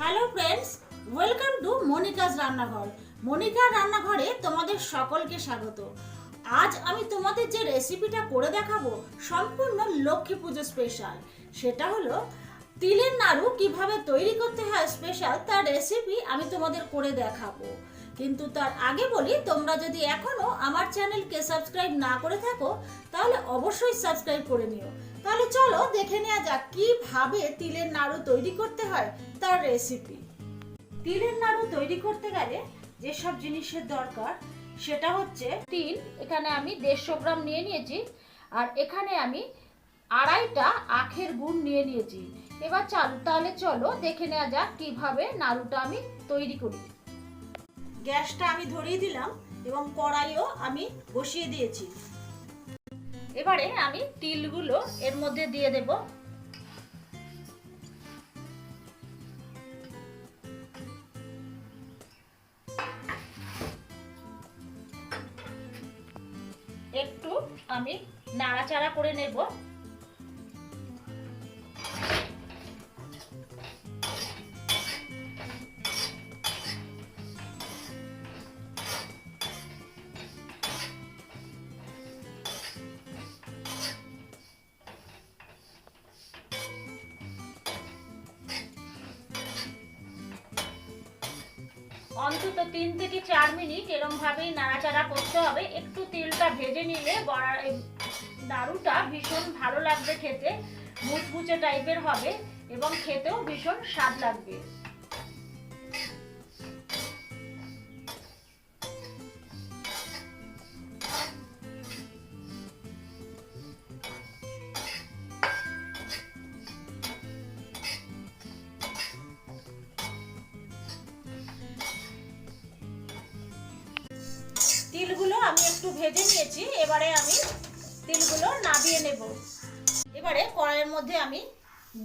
Hello friends welcome to Monica's রান্নাঘর মনিকার রান্নাঘরে তোমাদের সকলকে স্বাগত। আজ আমি তোমাদের যে রেসিপিটা করে দেখাবো, সম্পূর্ণ লক্ষ্মী পুজো স্পেশাল সেটা হলো, তিলের নাড়ু কীভাবে তৈরি করতে হয় স্পেশাল তার রেসিপি আমি তোমাদের করে দেখাবো। কিন্তু তার আগে বলি, তোমরা যদি এখনও আমার চ্যানেলকে সাবস্ক্রাইব না করে থাকো, তাহলে অবশ্যই সাবস্ক্রাইব করে নিও। তাহলে চলো দেখে নেওয়া যাক কীভাবে তিলের নাড়ু তৈরি করতে হয় তার রেসিপি তিলের নাড়ু তৈরি করতে গেলে যেসব জিনিসের দরকার, সেটা হচ্ছে তিল, এখানে আমি দেড়শো গ্রাম নিয়ে নিয়েছি, আর এখানে আমি আড়াইটা আখের গুড় নিয়ে নিয়েছি। এবার চালু, তাহলে চলো দেখে নেওয়া যাক কীভাবে নাড়ুটা আমি তৈরি করি। গ্যাসটা আমি ধরিয়ে দিলাম এবং কড়াইও আমি বসিয়ে দিয়েছি। এবারে আমি তিলগুলো এর মধ্যে দিয়ে দেব। একটু আমি নাড়াচাড়া করে নেব। অন্তত তিন থেকে চার মিনিট এরকম ভাবেই নাড়াচাড়া করতে হবে। একটু তিলটা ভেজে নিলে বড়া দারুটা ভীষণ ভালো লাগবে খেতে, মুচমুচে টাইপের হবে এবং খেতেও ভীষণ স্বাদ লাগবে। আমি একটু ভেজে নিয়েছি, এবারে আমি তিলগুলো নাবিয়ে নেব। এবারে কড়াইয়ের মধ্যে আমি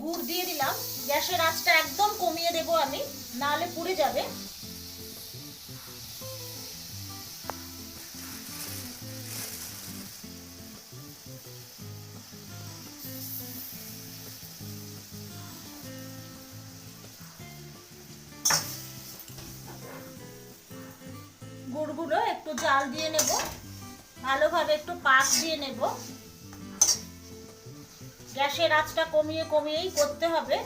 গুড় দিয়ে দিলাম, গ্যাসের আঁচটা একদম কমিয়ে দেব আমি, নাহলে পুড়ে যাবে। জাল দিয়ে নেব। ভালোভাবে একটু পাক দিয়ে নেব। গ্যাসের আঁচটা কমিয়ে কমিয়েই করতে হবে।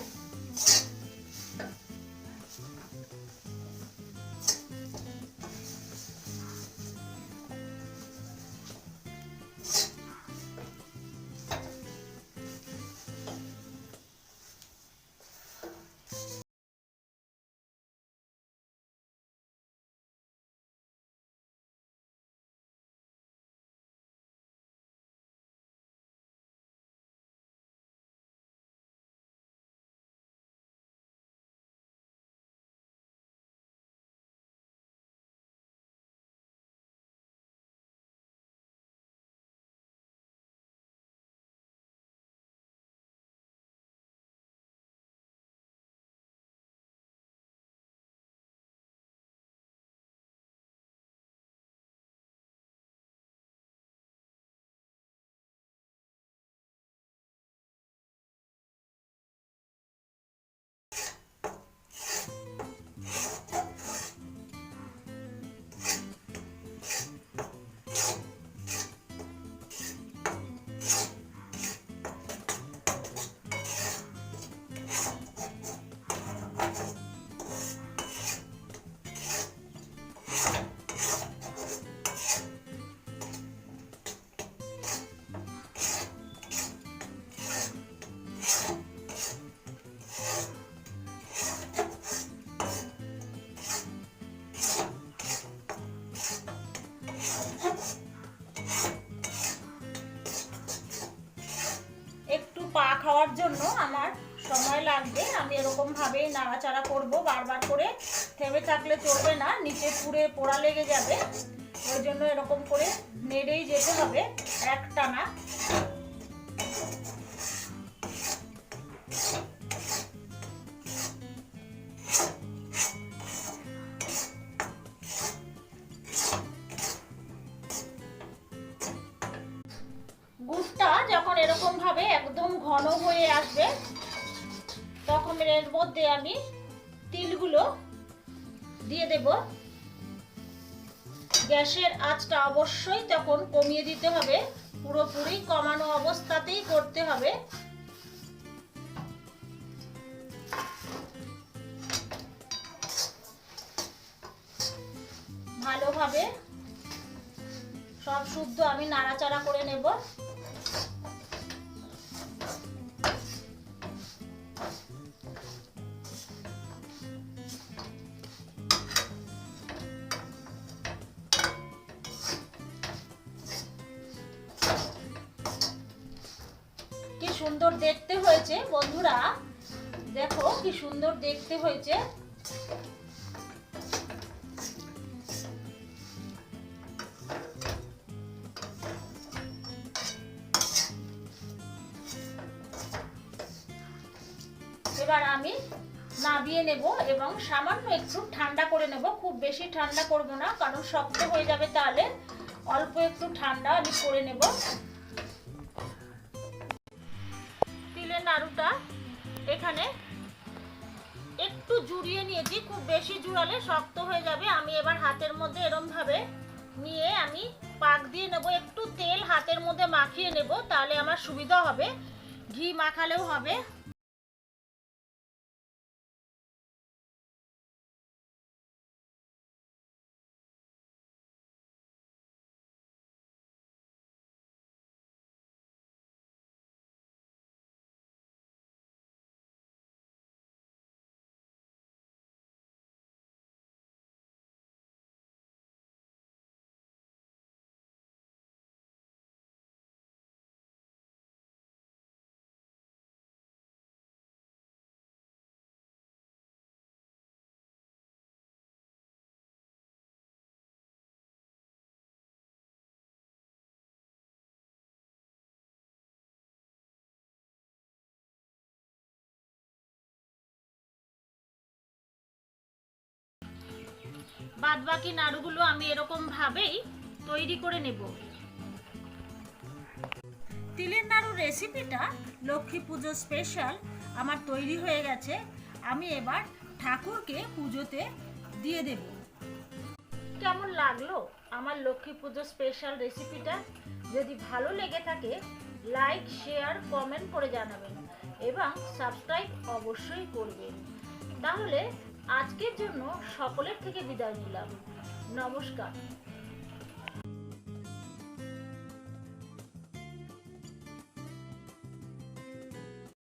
পা খাওয়ার জন্য আমার সময় লাগবে। আমি এরকম ভাবেই নাড়াচাড়া করব, বারবার করে। থেমে থাকলে চলবে না, নিচে পুড়ে পোড়া লেগে যাবে। ওই জন্য এরকম করে নেড়েই যেতে হবে এক একদম ঘন হয়ে আসবে, তখন এর মধ্যে আমি তিলগুলো দিয়ে দেব। গ্যাসের আঁচটা অবশ্যই তখন কমিয়ে দিতে হবে, পুরোপুরি কমানো অবস্থাতেই করতে হবে। ভালোভাবে সব শুদ্ধ আমি নাড়াচাড়া করে নেব। সুন্দর দেখতে হয়েছে, বন্ধুরা। দেখো কি সুন্দর দেখতে হয়েছে। এবার আমি নাবিয়ে নেব এবং সামান্য একটু ঠান্ডা করে নেব। খুব বেশি ঠান্ডা করব না, কারণ শক্ত হয়ে যাবে তাহলে অল্প একটু ঠান্ডা আমি করে নেব। নাড়ুটা এখানে একটু জুড়িয়ে নিয়েছি, খুব বেশি জুড়ালে শক্ত হয়ে যাবে। আমি এবার হাতের মধ্যে এরমভাবে নিয়ে আমি পাক দিয়ে নেব। একটু তেল হাতের মধ্যে মাখিয়ে নেব, তাহলে আমার সুবিধা হবে। ঘি মাখালেও হবে। বাদ বাকি নাড়ুগুলো আমি এরকম ভাবেই তৈরি করে নেব। তিলের নাড়ু রেসিপিটা লক্ষ্মী পুজো স্পেশাল আমার তৈরি হয়ে গেছে। আমি এবার ঠাকুরকে পুজোতে দিয়ে দেব। কেমন লাগল আমার লক্ষ্মী পুজো স্পেশাল রেসিপিটা যদি ভালো লেগে থাকে লাইক শেয়ার কমেন্ট করে জানাবেন এবং সাবস্ক্রাইব অবশ্যই করবেন। তাহলে আজকের জন্য সকলের থেকে বিদায় নিলাম। নমস্কার।